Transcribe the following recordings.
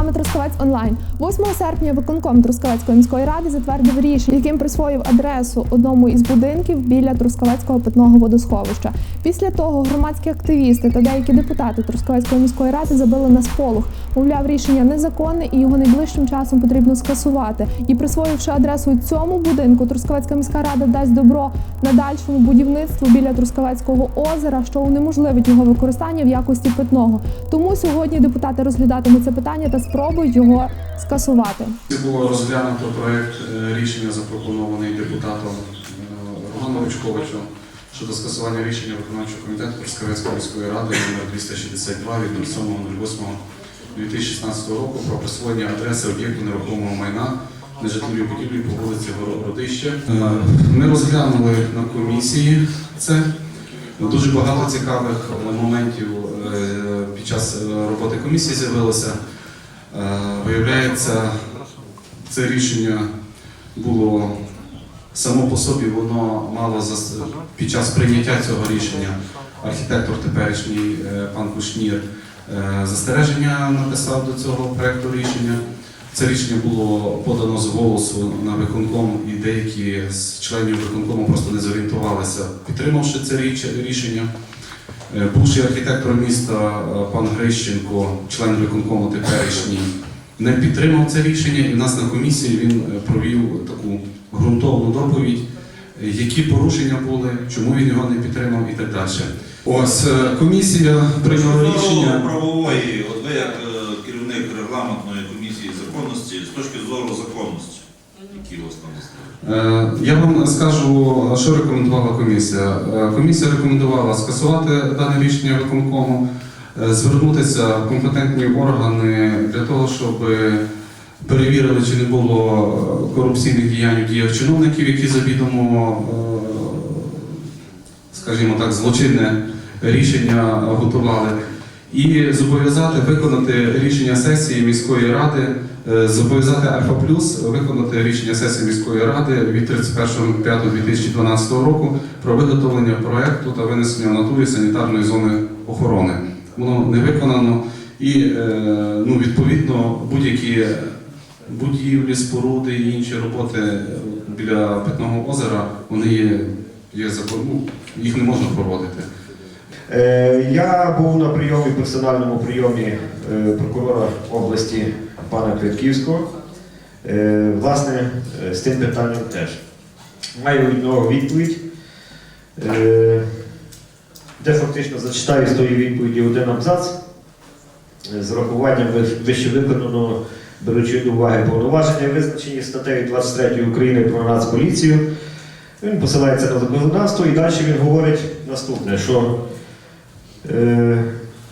вами Трускавець онлайн. 8 серпня виконком Трускавецької міської ради затвердив рішення, яким присвоїв адресу одному із будинків біля Трускавецького питного водосховища. Після того громадські активісти та деякі депутати Трускавецької міської ради забили на сполох. Мовляв, рішення незаконне і його найближчим часом потрібно скасувати. І присвоївши адресу цьому будинку, Трускавецька міська рада дасть добро на дальшому будівництву біля Трускавецького озера, що унеможливить його використання в якості питного. Тому сьогодні депутати розглядатимуть це питання та спробують його скасувати. Було розглянуто проект е, рішення, запропонований депутатом е, Романом Ручковичем щодо скасування рішення виконавчого комітету Трускавецької міської ради номер 262 від 07.08.2016 року про присвоєння адреси об'єкту нерухомого майна нежитловій будівлі по вулиці Городище. Е, Ми розглянули на комісії це. Дуже багато цікавих моментів під час роботи комісії з'явилося. Е, Виявляється, це рішення було само по собі, воно мало під час прийняття цього рішення архітектор теперішній е, пан Кушнір е, застереження написав до цього проекту рішення. Це рішення було подано з голосу на виконком, і деякі з членів виконкому просто не зорієнтувалися, підтримавши це рішення. Е, Бувший архітектор міста е, пан Грищенко, член виконкому теперішній, не підтримав це рішення, і в нас на комісії він е, провів таку ґрунтовну доповідь, які порушення були, чому він його не підтримав і так далі. Ось комісія прийняла рішення. правової, от ви як е, керівник регламентної комісії законності, з точки зору законності, які у вас там Е, Я вам скажу, що рекомендувала комісія. Е, Комісія рекомендувала скасувати дане рішення виконкому, е, звернутися в компетентні органи для того, щоб перевірили, чи не було е, корупційних діянь у діях чиновників, які завідомо, е, скажімо так, злочинне рішення готували. І зобов'язати виконати рішення сесії міської ради, е, зобов'язати Альфа Плюс виконати рішення сесії міської ради від 31.05.2012 року про виготовлення проекту та винесення в натурі санітарної зони охорони. Воно не виконано і е, ну, відповідно будь-які будівлі, споруди і інші роботи біля питного озера вони є, є закон, їх не можна проводити. Е, Я був на прийомі, персональному прийомі е, прокурора області пана Квітківського. Е, Власне, з тим питанням теж. Маю від нього відповідь, де фактично зачитаю з тої відповіді один абзац з урахуванням виш- вищевиконаного, беручи до уваги повноваження, визначені статтею 23 України про Нацполіцію. Він посилається на законодавство і далі він говорить наступне, що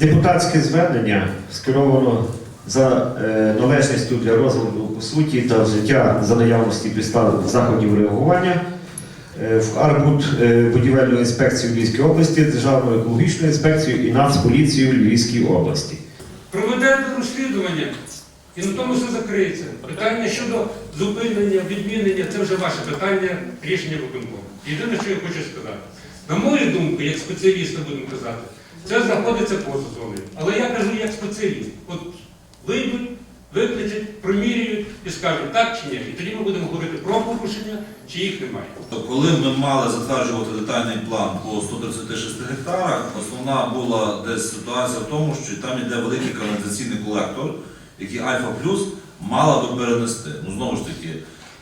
Депутатське звернення скеровано за е, належністю для розгляду по суті та вжиття за наявності підстав заходів реагування е, в Арбуд е, будівельну інспекцію Львівської області, Державну екологічну інспекцію і Нацполіцію Львівській області. Проведете розслідування і на тому все закриється. Питання щодо зупинення, відмінення це вже ваше питання, рішення виконкому. Єдине, що я хочу сказати. На мою думку, як спеціаліста будемо казати, це знаходиться поза зоною. Але я кажу як спеціаліст. От вийдуть, викличуть, промірюють і скажуть так чи ні. І тоді ми будемо говорити про порушення, чи їх немає. Тобто, коли ми мали затверджувати детальний план по 136 гектарах, основна була десь ситуація в тому, що там йде великий каналізаційний колектор, який Альфа Плюс мала би перенести. Ну знову ж таки,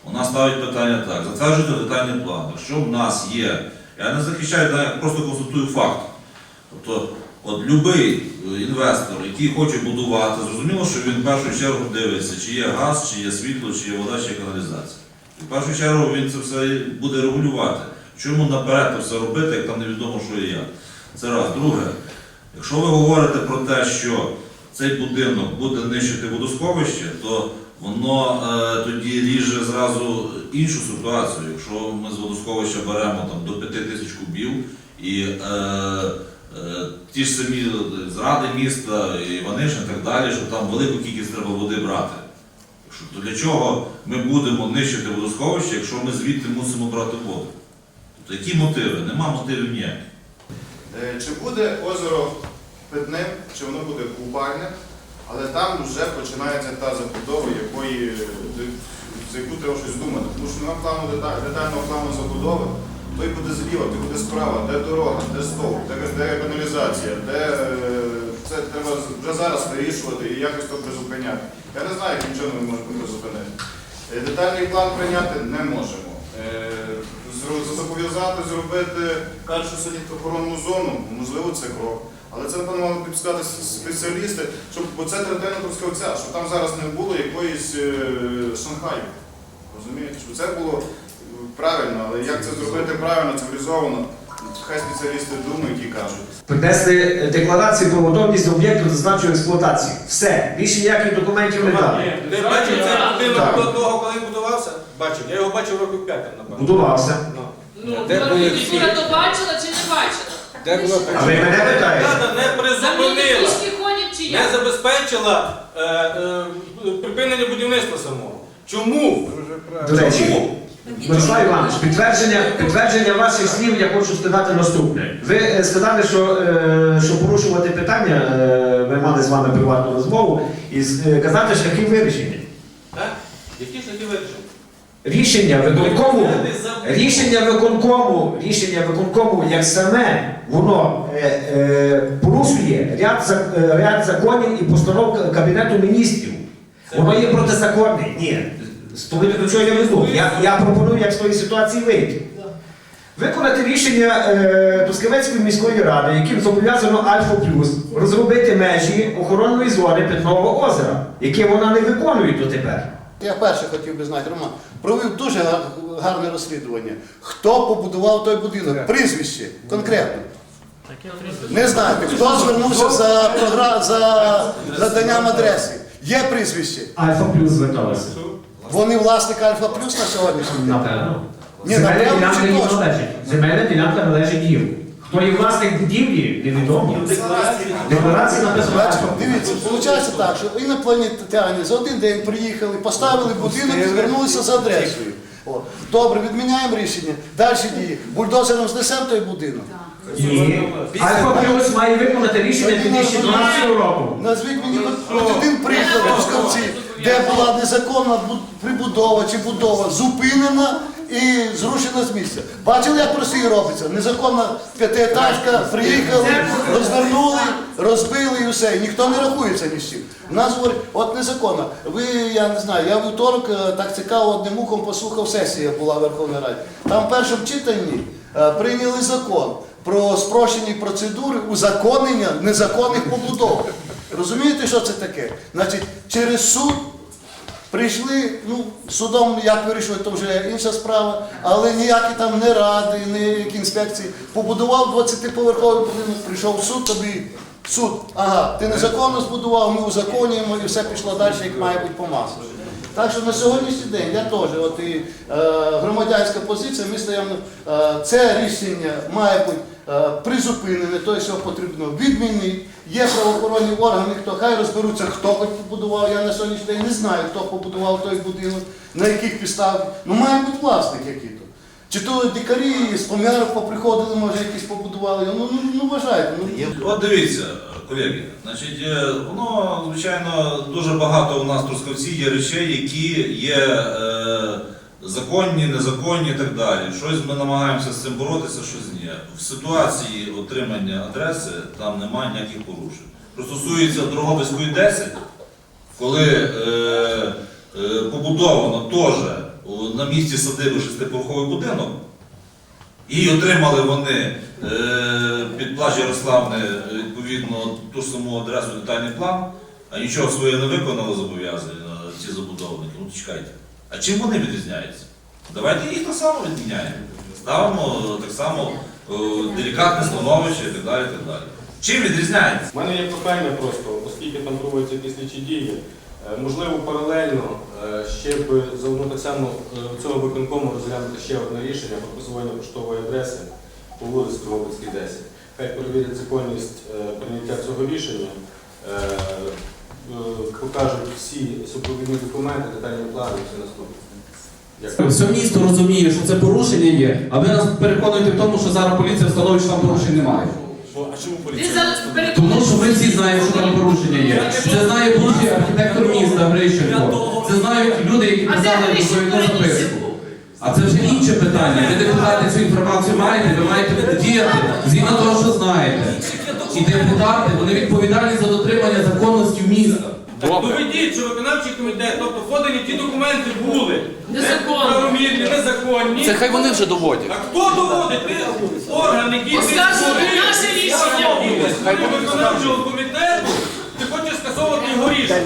вона ставить питання так: затверджуйте детальний план. Якщо в нас є, я не захищаю, я просто констатую факт. Тобто, от будь-який інвестор, який хоче будувати, зрозуміло, що він в першу чергу дивиться, чи є газ, чи є світло, чи є вода, чи є каналізація. І в першу чергу він це все буде регулювати. Чому наперед це все робити, як там невідомо, що і як. Це раз. Друге, якщо ви говорите про те, що цей будинок буде нищити водосховище, то воно е, тоді ріже зразу іншу ситуацію. Якщо ми з водосховища беремо там, до 5 тисяч кубів і е, е, ті ж самі зради міста, Іванишин і так далі, що там велику кількість треба води брати. То для чого ми будемо нищити водосховище, якщо ми звідти мусимо брати воду? Тобто які мотиви? Нема мотивів ніяких. Е, Чи буде озеро питним, чи воно буде купальним, Але там вже починається та забудова, якої, за яку треба щось думати. Тому що на плану деталь- детального плану забудови, той буде зліва, той буде справа, де дорога, де стовп, де, каналізація, де е, це треба вже зараз вирішувати і якось то призупиняти. Я не знаю, яким чином ми можемо призупинити. Е, Детальний план прийняти не можемо. Е, Зобов'язати зробити першу санітохоронну зону, можливо, це крок. Але це, напевно, мали підписати спеціалісти, щоб, бо це територіальна Трускавця, щоб там зараз не було якоїсь Шанхаю. Розумієте, щоб це було правильно, але як це зробити правильно, цивілізовано, хай спеціалісти думають і кажуть. Принесли декларацію про готовність об'єкту зазначеної експлуатації. Все, більше ніяких документів не дали. Ти бачив цей будинок до того, коли будувався? Бачив. Я його бачив років 5, напевно. Будувався. Ну. Ну, Де були всі? То бачила чи не бачила? Де було А ви мене питаєте? Влада не призупинила, пішки ходять чи не як? забезпечила е, е, припинення будівництва самого. Чому? До речі, Чому? Мирослав Іванович, підтвердження, підтвердження ваших слів я хочу сказати наступне. Ви е, сказали, що, е, що порушувати питання, е, ми мали з вами приватну розмову, і казати шляхи вирішення. Так? Які шляхи вирішення? Рішення виконкому, рішення виконкому, рішення виконкому як саме, воно е, е, порушує ряд, ряд законів і постанов Кабінету міністрів. Воно є протизаконне. Ні. Слухайте, до чого я веду. Я, я пропоную, як з тої ситуації вийти. Виконати рішення е, Тускавецької міської ради, яким зобов'язано Альфа Плюс розробити межі охоронної зони Питного озера, яке вона не виконує дотепер. Я перше хотів би знати, Роман, провів дуже гарне розслідування. Хто побудував той будинок? Прізвище конкретно. Не знаєте, хто звернувся за, програ... за наданням адреси. Є прізвище. Альфа Плюс зверталася. Вони власник Альфа Плюс на сьогоднішній день. Напевно. Ні, Земельна напевно, ділянка чи їм точно? належить. Земельна ділянка належить їм. Хто є власник будівлі, невідомо. Значить, Альфа дивіться, виходить так, що інопланетяни за один день приїхали, поставили будинок і звернулися за адресою. Добре, відміняємо рішення. Далі дії. Бульдозером знесемо той будинок. Ні. Альфа Плюс має виконати рішення 2012 року. Назвіть мені хоч один приклад в Трускавці, де була незаконна прибудова чи будова зупинена і зрушена з місця. Бачили, як в Росії робиться? Незаконна п'ятиетажка, приїхали, розвернули, розбили і все. І ніхто не рахується ні з чим. У нас говорять, от незаконно. Ви, я не знаю, я вівторок е, так цікаво одним ухом послухав, сесія була в Верховній Раді. Там в першому читанні е, прийняли закон про спрощені процедури узаконення незаконних побудов. Розумієте, що це таке? Значить, через суд прийшли, ну, судом як вирішувати, то вже інша справа, але ніякі там не ради, ніякі інспекції. Побудував 20-поверховий будинок, прийшов суд, тобі суд, ага, ти незаконно збудував, ми узаконюємо і все пішло далі, як має бути по маслу. Так що на сьогоднішній день я теж, от і е, громадянська позиція, ми стоїмо, е, це рішення має бути призупинене, тобто його потрібно відмінити. Є правоохоронні органи, хто хай розберуться, хто хоч побудував. Я на сьогоднішній день не знаю, хто побудував той будинок, на яких підставах. Ну має бути власник який-то. Чи то дикарі з помірок поприходили, може, якісь побудували. Ну, ну, ну вважайте. Ну, От дивіться, колеги, значить, е, воно, звичайно, дуже багато у нас в Трускавці є речей, які є е, законні, незаконні і так далі. Щось ми намагаємося з цим боротися, щось ні. В ситуації отримання адреси там немає ніяких порушень. Що стосується Дороговицької 10, коли е, е, побудовано теж на місці садиби шестипороховий будинок, і отримали вони е, під плач Ярославне е, відповідно ту саму адресу детальний план, а нічого своє не виконали зобов'язання ці забудовники. Ну чекайте. А чим вони відрізняються? Давайте їх так само відміняємо. Ставимо так само е, делікатне становище і так далі. так далі. Чим відрізняється? У мене є прохання просто, оскільки там проводяться якісь слідчі дії, е, можливо, паралельно е, ще б заодно так само цього виконкому розглянути ще одне рішення про присвоєння поштової адреси по вулиці Дрогобицькій 10. Хай перевірять законність прийняття цього рішення, покажуть всі супровідні документи, детальні плани і все наступне. Все місто розуміє, що це порушення є, а ви нас переконуєте в тому, що зараз поліція встановить, що там порушень немає. А чому перед Тому що ми всі знаємо, що там порушення є. Це знає бувший архітектор міста Грищенко. Це знають люди, які Грищенко відповідну записку. А це вже інше питання. Ви депутати цю інформацію маєте, ви маєте діяти згідно того, що знаєте. І депутати, вони відповідальні за дотримання законності міста. Доведіть, що виконавчий комітет, тобто подані ті документи були. Незаконні. Правомірні, незаконні. Це хай вони вже доводять. А хто доводить? Ви орган, який наше рішення. Виконавчого комітету, ти хочеш скасовувати його рішення.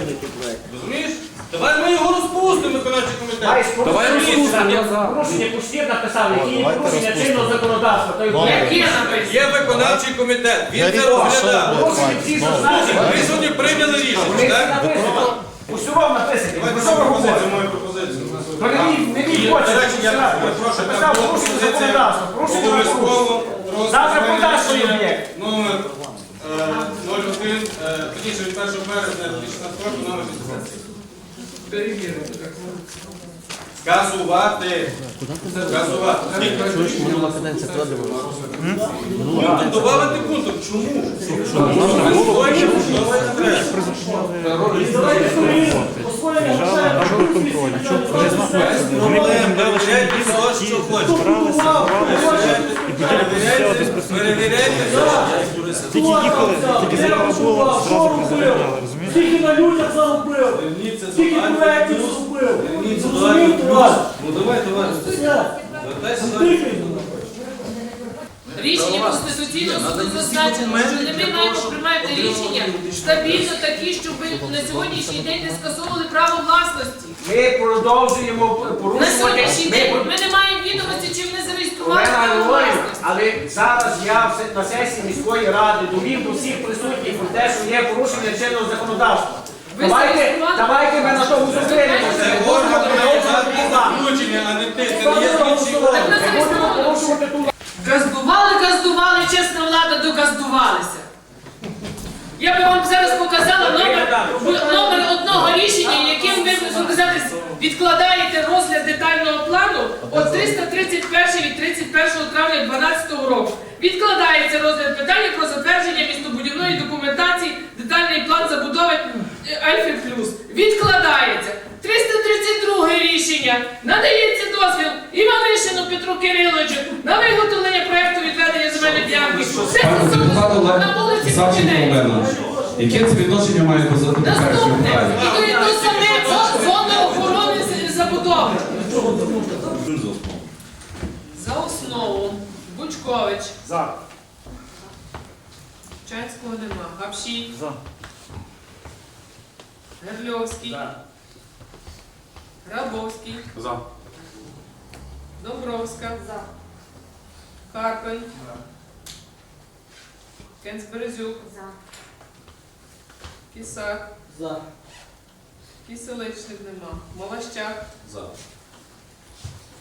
Давай ми його розпустимо, виконавчий комітет. Давай розпустимо, я за. Порушення пустів написав, які є порушення чинного законодавства. Яке написано? Є виконавчий комітет, він це розглядав. порушення всі зазначені. Ви сьогодні прийняли рішення, так? Усього написані. Давайте що ви говорите? мою пропозицію. Не мій- написав. порушення законодавства. Порушення обов'язково. Завтра свій об'єкт. Номер е, 01, е, точніше від 1 березня 2016 року, номер 80. Скасувати. Скасувати. Минула каденція продавала. Пунктом добавити пунктом. Чому? Хочете. Перевіряйте, перевіряйте все. Тільки їхали, тільки заява була, зразу приземляли, розумієте? Скільки на людях скільки Альфа проєктів до Зрозумійте Альфа вас. Ну давай, давай. Все. Вертайся до Альфа Плюс. Рішення Конституційного суду зазначено, що не ми маємо приймати рішення стабільно такі, щоб на сьогоднішній день не скасовували право власності. Ми продовжуємо На порушувати. сьогоднішній Ми день ми не маємо відомості, чи вони зареєстрували право власності. але зараз я на сесії міської ради довів до всіх присутніх про те, що є порушення чинного законодавства. Давайте, давайте ми на тому зупинимося. Це Не будемо орган має продовжувати дати план. включення, а не ти. Це Ставлю не є на інший голосування. орган. Не будемо порушувати ту Газдували, газдували, чесна влада, догаздувалися. Я би вам зараз показала номер, номер одного рішення, яким ви так сказати, відкладаєте розгляд детального плану от 331 від 31 травня 2012 року. Відкладається розгляд питання про затвердження містобудівної документації, детальний план забудови е, Альфи Плюс. Відкладається. 332 рішення. Надається дозвіл Іванишину Петру Кириловичу на виготовлення проекту відведення земельної ділянки. Це депутат на вулиці. Олена, яке це відношення має до Наступне. питання? І то саме зо- зона охорони забудови. За основу. Бучкович. За. Чанського нема. Гапші. За. Герльовський. Грабовський. За. Домбровська. За. Карпин. Кенцберезюк. За. Кісак. За. Киселичник нема. Малащак. За.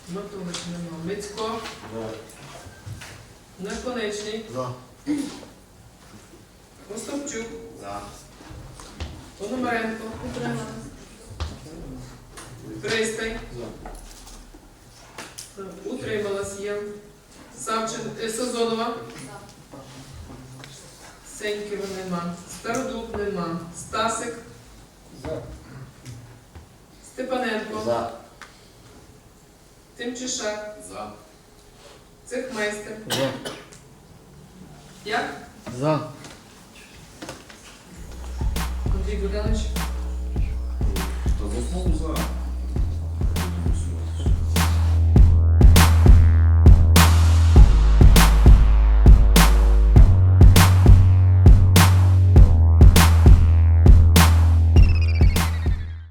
Матулич нема. Мицько. Наконечний. За. Остапчук. За. Пономаренко. Пристай. Утрималась є. Савчин, е, Сазонова. Сеньківа нема. Стародуб нема. Стасик. Степаненко. За. Тимчишак. За. Цехмейстер. Як? За. Андрій Богданович. Та за основу за.